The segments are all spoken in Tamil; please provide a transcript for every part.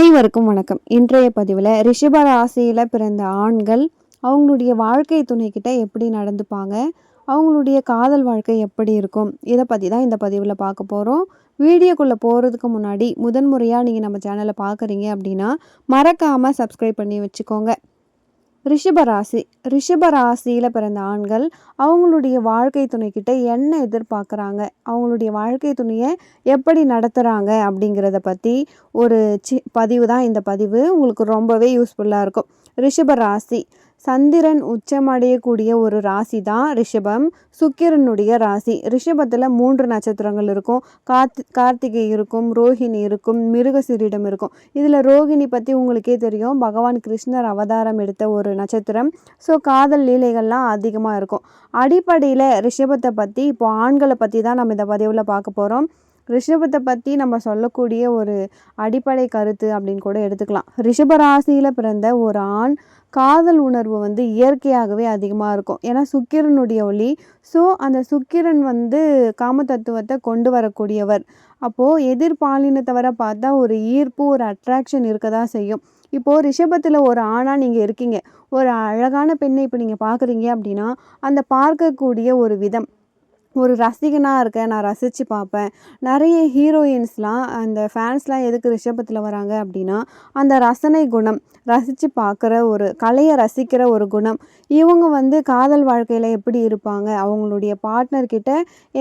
அனைவருக்கும் வணக்கம். இன்றைய பதிவில் ரிஷப ராசியில் பிறந்த ஆண்கள் அவங்களுடைய வாழ்க்கை துணைக்கிட்ட எப்படி நடந்துப்பாங்க? அவங்களுடைய காதல் வாழ்க்கை எப்படி இருக்கும்? இதை பற்றி தான் இந்த பதிவில் பார்க்க போகிறோம் வீடியோக்குள்ளே போகிறதுக்கு முன்னாடி முதன்முறையாக நீங்கள் நம்ம சேனலை பார்க்குறீங்க அப்படின்னா மறக்காமல் சப்ஸ்கிரைப் பண்ணி வச்சுக்கோங்க. ரிஷபராசி ரிஷபராசியில் பிறந்த ஆண்கள் அவங்களுடைய வாழ்க்கை துணைக்கிட்ட என்ன எதிர்பார்க்குறாங்க? அவங்களுடைய வாழ்க்கை துணையை எப்படி நடத்துகிறாங்க அப்படிங்கிறத பற்றி ஒரு சி பதிவு தான் இந்த பதிவு. உங்களுக்கு ரொம்பவே யூஸ்ஃபுல்லாக இருக்கும். ரிஷபராசி சந்திரன் உச்சமடையக்கூடிய ஒரு ராசி தான் ரிஷபம். சுக்கிரனுடைய ராசி. ரிஷபத்தில் மூன்று நட்சத்திரங்கள் இருக்கும். கார்த்தி கார்த்திகை இருக்கும் ரோஹிணி இருக்கும் மிருகசிரிடம் இருக்கும். இதில் ரோஹிணி பற்றி உங்களுக்கே தெரியும். பகவான் கிருஷ்ணர் அவதாரம் எடுத்த ஒரு நட்சத்திரம். ஸோ காதல் லீலைகள்லாம் அதிகமாக இருக்கும். அடிப்படையில் ரிஷபத்தை பற்றி இப்போ ஆண்களை பற்றி தான் நம்ம இந்த பதிவில் பார்க்க போகிறோம் ரிஷபத்தை பற்றி நம்ம சொல்லக்கூடிய ஒரு அடிப்படை கருத்து அப்படின்னு கூட எடுத்துக்கலாம். ரிஷப ராசியில் பிறந்த ஒரு ஆண் காதல் உணர்வு வந்து இயற்கையாகவே அதிகமாக இருக்கும். ஏன்னா சுக்கிரனுடைய ஒளி. ஸோ அந்த சுக்கிரன் வந்து காம தத்துவத்தை கொண்டு வரக்கூடியவர். அப்போது எதிர்பாலினத்தவரை பார்த்தா ஒரு ஈர்ப்பு ஒரு அட்ராக்ஷன் இருக்க தான் செய்யும். இப்போது ரிஷபத்தில் ஒரு ஆணாக நீங்கள் இருக்கீங்க. ஒரு அழகான பெண்ணை இப்போ நீங்கள் பார்க்குறீங்க அப்படின்னா அந்த பார்க்கக்கூடிய ஒரு விதம். ஒரு ரசிகனாக இருக்கேன் நான் ரசித்து பார்ப்பேன். நிறைய ஹீரோயின்ஸ்லாம் அந்த ஃபேன்ஸ்லாம் எதுக்கு ரிஷபத்தில் வராங்க அப்படின்னா அந்த ரசனை குணம் ரசித்து பார்க்குற ஒரு கலையை ரசிக்கிற ஒரு குணம். இவங்க வந்து காதல் வாழ்க்கையில் எப்படி இருப்பாங்க? அவங்களுடைய பார்ட்னர்கிட்ட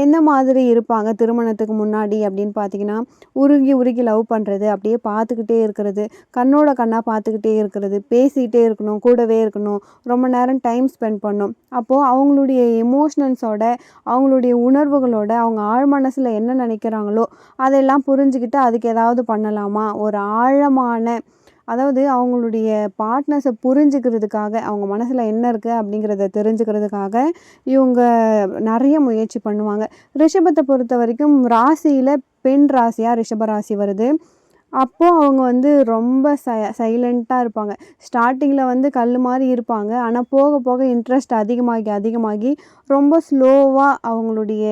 எந்த மாதிரி இருப்பாங்க திருமணத்துக்கு முன்னாடி அப்படின்னு பார்த்தீங்கன்னா உருகி உருகி லவ் பண்ணுறது அப்படியே பார்த்துக்கிட்டே இருக்கிறது கண்ணோட கண்ணாக பார்த்துக்கிட்டே இருக்கிறது பேசிக்கிட்டே இருக்கணும் கூடவே இருக்கணும் ரொம்ப நேரம் டைம் ஸ்பெண்ட் பண்ணும். அப்போது அவங்களுடைய எமோஷ்னல்ஸோட அவங்களுடைய உணர்வுகளோட அவங்க ஆழ் மனசில் என்ன நினைக்கிறாங்களோ அதெல்லாம் புரிஞ்சுக்கிட்டு அதுக்கு ஏதாவது பண்ணலாமா? ஒரு ஆழமான அதாவது அவங்களுடைய பார்ட்னர்ஸை புரிஞ்சுக்கிறதுக்காக அவங்க மனசில் என்ன இருக்குது அப்படிங்கிறத தெரிஞ்சுக்கிறதுக்காக இவங்க நிறைய முயற்சி பண்ணுவாங்க. ரிஷபத்தை பொறுத்த வரைக்கும் ராசியில் பெண் ராசியாக ரிஷப ராசி வருது. அப்போது அவங்க வந்து ரொம்ப ச சைலண்ட்டாக இருப்பாங்க. ஸ்டார்டிங்கில் வந்து கல் மாதிரி இருப்பாங்க. ஆனால் போக போக இன்ட்ரெஸ்ட் அதிகமாகி அதிகமாகி ரொம்ப ஸ்லோவாக அவங்களுடைய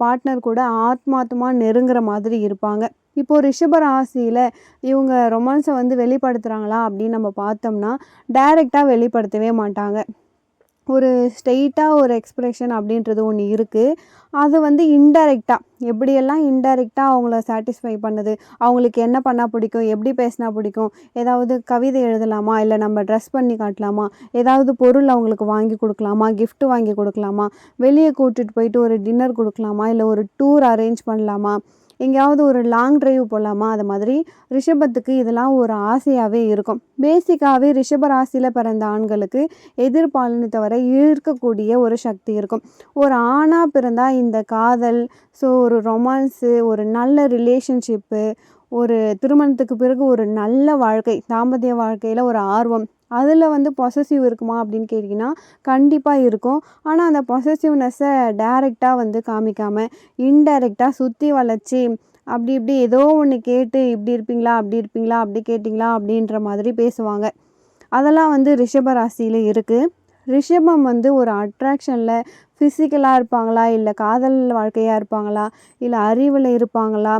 பார்ட்னர் கூட ஆத்மார்த்தமாக நெருங்குற மாதிரி இருப்பாங்க. இப்போது ரிஷப ராசியில் இவங்க ரொமான்ஸை வந்து வெளிப்படுத்துகிறாங்களா அப்படின்னு நம்ம பார்த்தோம்னா டைரெக்டாக வெளிப்படுத்தவே மாட்டாங்க. ஒரு ஸ்ட்ரெயிட்டாக ஒரு எக்ஸ்ப்ரெஷன் அப்படின்றது ஒன்று இருக்குது அது வந்து இன்டைரக்டாக எப்படியெல்லாம் இன்டைரக்டாக அவங்கள சாட்டிஸ்ஃபை பண்ணுது அவங்களுக்கு என்ன பண்ணால் பிடிக்கும் எப்படி பேசினா பிடிக்கும் ஏதாவது கவிதை எழுதலாமா இல்லை நம்ம ட்ரெஸ் பண்ணி காட்டலாமா ஏதாவது பொருள் அவங்களுக்கு வாங்கி கொடுக்கலாமா கிஃப்ட் வாங்கி கொடுக்கலாமா வெளியே கூட்டிகிட்டு போயிட்டு ஒரு டின்னர் கொடுக்கலாமா இல்லை ஒரு டூர் அரேஞ்ச் பண்ணலாமா எங்கேயாவது ஒரு லாங் டிரைவ் போகலாமா அது மாதிரி ரிஷபத்துக்கு இதெல்லாம் ஒரு ஆசையாகவே இருக்கும். பேசிக்காகவே ரிஷப ராசியில் பிறந்த ஆண்களுக்கு எதிர்பாலினத்தவரை ஈர்க்கக்கூடிய ஒரு சக்தி இருக்கும். ஒரு ஆணாக பிறந்தால் இந்த காதல் ஸோ ஒரு ரொமான்ஸு ஒரு நல்ல ரிலேஷன்ஷிப்பு ஒரு திருமணத்துக்கு பிறகு ஒரு நல்ல வாழ்க்கை தாம்பத்திய வாழ்க்கையில் ஒரு ஆர்வம் அதில் வந்து பொசசிவ் இருக்குமா அப்படின்னு கேட்டிங்கன்னா கண்டிப்பாக இருக்கும். ஆனால் அந்த பொசசிவ்னஸை டைரெக்டாக வந்து காமிக்காமல் இன்டைரக்டாக சுற்றி வளைச்சி அப்படி இப்படி ஏதோ ஒன்று கேட்டு இப்படி இருப்பீங்களா அப்படி இருப்பீங்களா அப்படி கேட்டிங்களா அப்படின்ற மாதிரி பேசுவாங்க. அதெல்லாம் வந்து ரிஷப ராசியில் இருக்குது ரிஷபம் வந்து ஒரு அட்ராக்ஷனில் ஃபிசிக்கலாக இருப்பாங்களா இல்லை காதல் வாழ்க்கையாக இருப்பாங்களா இல்லை அறிவில் இருப்பாங்களா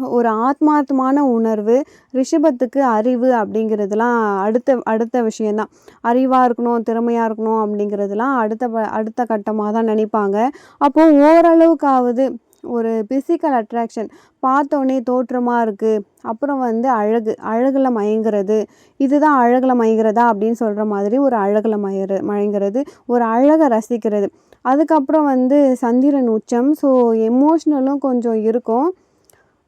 ஒரு ஆத்மார்த்தமான உணர்வு ரிஷபத்துக்கு அறிவு அப்படிங்கிறதுலாம் அடுத்த அடுத்த விஷயந்தான் அறிவாக இருக்கணும் திறமையாக இருக்கணும் அப்படிங்கிறதுலாம் அடுத்த ப- அடுத்த கட்டமாக தான் நினைப்பாங்க. அப்போது ஓரளவுக்காவது ஒரு பிசிக்கல் அட்ராக்ஷன் பார்த்தோன்னே தோற்றமாக இருக்குது அப்புறம் வந்து அழகு அழகில் மயங்கிறது. இதுதான் அழகில் மயங்கிறதா அப்படின்னு சொல்கிற மாதிரி ஒரு அழகில் மயற மயங்கிறது. ஒரு அழகை ரசிக்கிறது. அதுக்கப்புறம் வந்து சந்திரன் உச்சம். ஸோ எமோஷ்னலும் கொஞ்சம் இருக்கும்.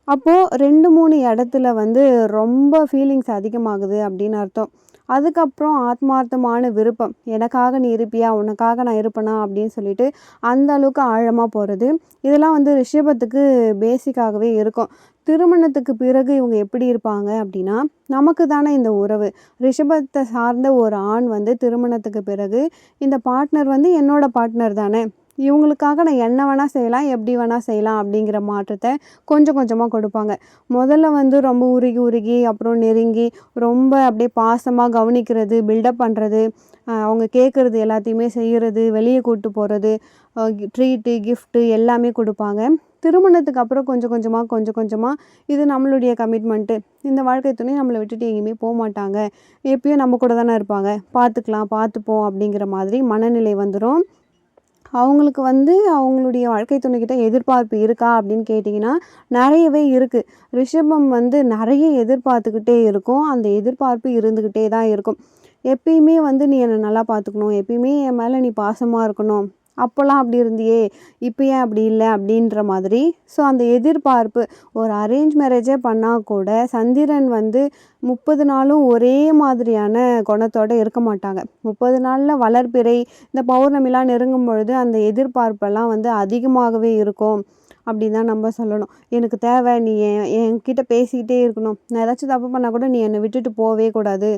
அப்போது ரெண்டு மூணு இடத்துல வந்து ரொம்ப ஃபீலிங்ஸ் அதிகமாகுது அப்படின்னு அர்த்தம். அதுக்கப்புறம் ஆத்மார்த்தமான விருப்பம். எனக்காக நீ இருப்பியா? உனக்காக நான் இருப்பேனா? அப்படின்னு சொல்லிட்டு அந்த அளவுக்கு ஆழமாக போகிறது இதெல்லாம் வந்து ரிஷபத்துக்கு பேசிக்காகவே இருக்கும். திருமணத்துக்கு பிறகு இவங்க எப்படி இருப்பாங்க அப்படின்னா நமக்கு தானே இந்த உறவு. ரிஷபத்தை சார்ந்த ஒரு ஆண் வந்து திருமணத்துக்கு பிறகு இந்த பார்ட்னர் வந்து என்னோட பார்ட்னர் தானே. இவங்களுக்காக நான் என்ன வேணால் செய்யலாம் எப்படி வேணால் செய்யலாம் அப்படிங்கிற மாற்றத்தை கொஞ்சம் கொஞ்சமாக கொடுப்பாங்க. முதல்ல வந்து ரொம்ப உருகி உருகி அப்புறம் நெருங்கி ரொம்ப அப்படியே பாசமாக கவனிக்கிறது பில்டப் பண்ணுறது அவங்க கேட்குறது எல்லாத்தையுமே செய்கிறது வெளியே கூப்பிட்டு போகிறது ட்ரீட்டு கிஃப்ட்டு எல்லாமே கொடுப்பாங்க. திருமணத்துக்கு அப்புறம் கொஞ்சம் கொஞ்சமாக கொஞ்சம் கொஞ்சமாக இது நம்மளுடைய கமிட்மெண்ட்டு இந்த வாழ்க்கை துணை நம்மளை விட்டுட்டு எங்கேயுமே போக மாட்டாங்க. எப்பயும் நம்ம கூட தானே இருப்பாங்க. பார்த்துக்கலாம் பார்த்துப்போம் அப்படிங்கிற மாதிரி மனநிலை வந்துடும் அவங்களுக்கு வந்து அவங்களுடைய வாழ்க்கை துணைக்கிட்ட எதிர்பார்ப்பு இருக்கா அப்படின்னு கேட்டிங்கன்னா நிறையவே இருக்குது ரிஷபம் வந்து நிறைய எதிர்பார்த்துக்கிட்டே இருக்கும். அந்த எதிர்பார்ப்பு இருந்துக்கிட்டே தான் இருக்கும். எப்பயுமே வந்து நீ என்னை நல்லா பார்த்துக்கணும். எப்பயுமே என் மேலே நீ பாசமாக இருக்கணும். அப்போல்லாம் அப்படி இருந்தியே இப்போ ஏன் அப்படி இல்லை அப்படின்ற மாதிரி. ஸோ அந்த எதிர்பார்ப்பு ஒரு அரேஞ்ச் மேரேஜே பண்ணால் கூட சந்திரன் வந்து முப்பது நாளும் ஒரே மாதிரியான குணத்தோடு இருக்க மாட்டாங்க. முப்பது நாளில் வளர்பிறை இந்த பௌர்ணமிலாம் நெருங்கும் பொழுது அந்த எதிர்பார்ப்பெல்லாம் வந்து அதிகமாகவே இருக்கும் அப்படின்னு தான் நம்ம சொல்லணும். எனக்கு தேவை நீ என் என்கிட்ட பேசிக்கிட்டே இருக்கணும். நான் ஏதாச்சும் தப்பு பண்ணால் கூட நீ என்னை விட்டுட்டு போகவே கூடாது.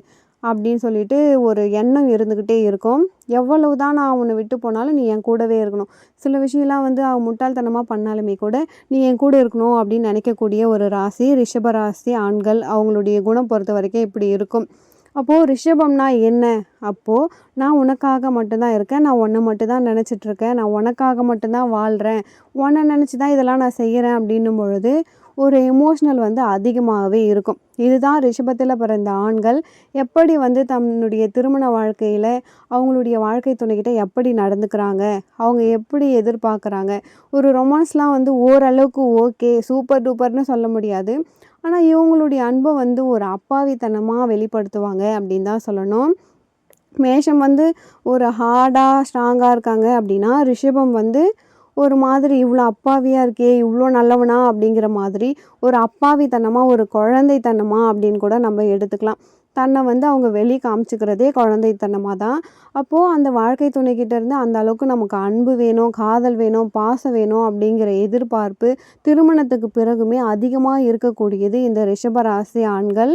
அப்படின்னு சொல்லிட்டு ஒரு எண்ணம் இருந்துக்கிட்டே இருக்கும். எவ்வளவு தான் நான் உன்னை விட்டு போனாலும் நீ என் கூடவே இருக்கணும். சில விஷயம்லாம் வந்து அவன் முட்டாள்தனமாக பண்ணாலுமே கூட நீ என் கூட இருக்கணும் அப்படின்னு நினைக்கக்கூடிய ஒரு ராசி ரிஷப ராசி ஆண்கள் அவங்களுடைய குணம் பொறுத்த வரைக்கும் இப்படி இருக்கும். அப்போது ரிஷபம்னா என்ன? அப்போது நான் உனக்காக மட்டும்தான் இருக்கேன். நான் ஒன்று மட்டும்தான் நினச்சிட்ருக்கேன் நான் உனக்காக மட்டும்தான் வாழ்கிறேன் உன்னை நினச்சி தான் இதெல்லாம் நான் செய்கிறேன் அப்படின்னும் பொழுது ஒரு எமோஷ்னல் வந்து அதிகமாகவே இருக்கும். இதுதான் ரிஷபத்தில் பிறந்த ஆண்கள் எப்படி வந்து தன்னுடைய திருமண வாழ்க்கையில் அவங்களுடைய வாழ்க்கை துணைக்கிட்ட எப்படி நடந்துக்கிறாங்க? அவங்க எப்படி எதிர்பார்க்குறாங்க? ஒரு ரொமான்ஸ்லாம் வந்து ஓரளவுக்கு ஓகே சூப்பர் டூப்பர்னு சொல்ல முடியாது. ஆனால் இவங்களுடைய அன்பை வந்து ஒரு அப்பாவித்தனமாக வெளிப்படுத்துவாங்க அப்படின்னு தான் சொல்லணும். மேஷம் வந்து ஒரு ஹார்டாக ஸ்ட்ராங்காக இருக்காங்க அப்படின்னா ரிஷபம் வந்து ஒரு மாதிரி இவ்வளோ அப்பாவியாக இருக்கே இவ்வளோ நல்லவனா? அப்படிங்கிற மாதிரி ஒரு அப்பாவித்தனமாக ஒரு குழந்தைத்தனமாக அப்படின்னு கூட நம்ம எடுத்துக்கலாம். தன்னை வந்து அவங்க வெளியே காமிச்சிக்கிறதே குழந்தைத்தனமாக தான் அப்போது அந்த வாழ்க்கை துணைக்கிட்டேருந்து அந்த அளவுக்கு நமக்கு அன்பு வேணும் காதல் வேணும் பாசம் வேணும் அப்படிங்கிற எதிர்பார்ப்பு திருமணத்துக்கு பிறகுமே அதிகமாக இருக்கக்கூடியது இந்த ரிஷபராசி ஆண்கள்.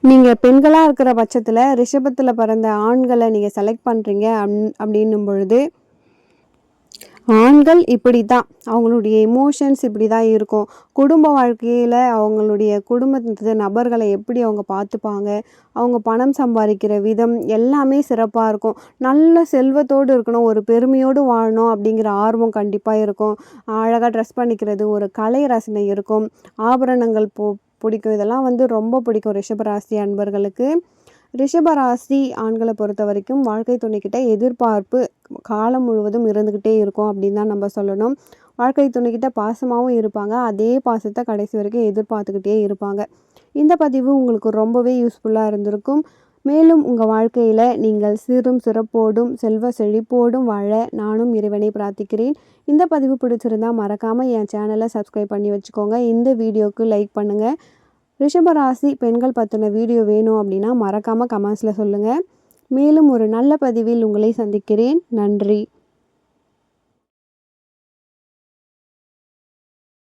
நீங்கள் பெண்களாக இருக்கிற பட்சத்தில் ரிஷபத்தில் பிறந்த ஆண்களை நீங்கள் செலக்ட் பண்ணுறீங்க அப் அப்படின்னும் பொழுது ஆண்கள் இப்படி தான் அவங்களுடைய எமோஷன்ஸ் இப்படி தான் இருக்கும். குடும்ப வாழ்க்கையில் அவங்களுடைய குடும்பத்து நபர்களை எப்படி அவங்க பார்த்துப்பாங்க? அவங்க பணம் சம்பாதிக்கிற விதம் எல்லாமே சிறப்பாக இருக்கும். நல்ல செல்வத்தோடு இருக்கணும். ஒரு பெருமையோடு வாழணும் அப்படிங்கிற ஆர்வம் கண்டிப்பாக இருக்கும். அழகாக ட்ரெஸ் பண்ணிக்கிறது ஒரு கலை ரசனை இருக்கும். ஆபரணங்கள் போ பிடிக்கும். இதெல்லாம் வந்து ரொம்ப பிடிக்கும் ரிஷபராசி அன்பர்களுக்கு. ரிஷபராசி ஆண்களை பொறுத்த வரைக்கும் வாழ்க்கை துணைக்கிட்ட எதிர்பார்ப்பு காலம் முழுவதும் இருந்துக்கிட்டே இருக்கும் அப்படின்னு தான் நம்ம சொல்லணும். வாழ்க்கை துணைக்கிட்ட பாசமாகவும் இருப்பாங்க. அதே பாசத்தை கடைசி வரைக்கும் எதிர்பார்த்துக்கிட்டே இருப்பாங்க. இந்த பதிவு உங்களுக்கு ரொம்பவே யூஸ்ஃபுல்லாக இருந்திருக்கும். மேலும் உங்கள் வாழ்க்கையில் நீங்கள் சிறும் சிறப்போடும் செல்வ செழிப்போடும் வாழ நானும் இறைவனை பிரார்த்திக்கிறேன். இந்த பதிவு பிடிச்சிருந்தால் மறக்காமல் என் சேனலை சப்ஸ்கிரைப் பண்ணி வச்சுக்கோங்க. இந்த வீடியோவுக்கு லைக் பண்ணுங்கள் ரிஷபராசி பெண்கள் பற்றின வீடியோ வேணும் அப்படின்னா மறக்காமல் கமெண்ட்ஸில் சொல்லுங்கள் மேலும் ஒரு நல்ல பதிவில் உங்களை சந்திக்கிறேன். நன்றி.